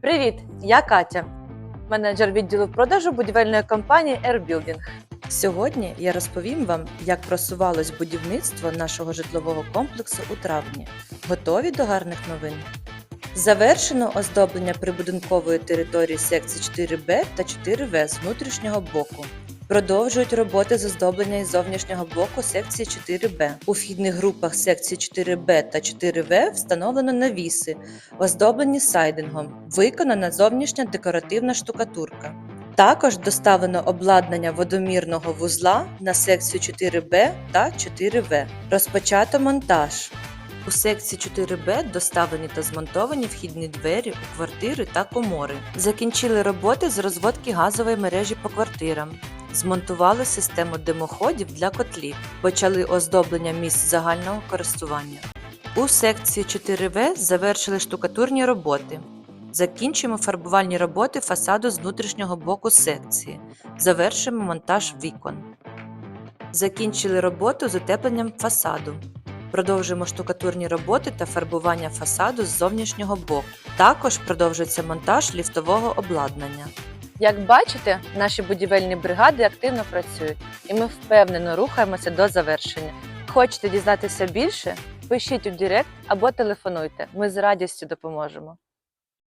Привіт, я Катя, менеджер відділу продажу будівельної компанії AirBuilding. Сьогодні я розповім вам, як просувалось будівництво нашого житлового комплексу у травні. Готові до гарних новин? Завершено оздоблення прибудинкової території секції 4Б та 4В з внутрішнього боку. Продовжують роботи з оздоблення із зовнішнього боку секції 4Б. У вхідних групах секції 4Б та 4В встановлено навіси, оздоблені сайдингом, виконана зовнішня декоративна штукатурка. Також доставлено обладнання водомірного вузла на секцію 4Б та 4В. Розпочато монтаж. У секції 4Б доставлені та змонтовані вхідні двері у квартири та комори. Закінчили роботи з розводки газової мережі по квартирам. Змонтували систему димоходів для котлів. Почали оздоблення місць загального користування. У секції 4В завершили штукатурні роботи. Закінчимо фарбувальні роботи фасаду з внутрішнього боку секції. Завершимо монтаж вікон. Закінчили роботу з утепленням фасаду. Продовжуємо штукатурні роботи та фарбування фасаду з зовнішнього боку. Також продовжується монтаж ліфтового обладнання. Як бачите, наші будівельні бригади активно працюють, і ми впевнено рухаємося до завершення. Хочете дізнатися більше? Пишіть у Директ або телефонуйте. Ми з радістю допоможемо.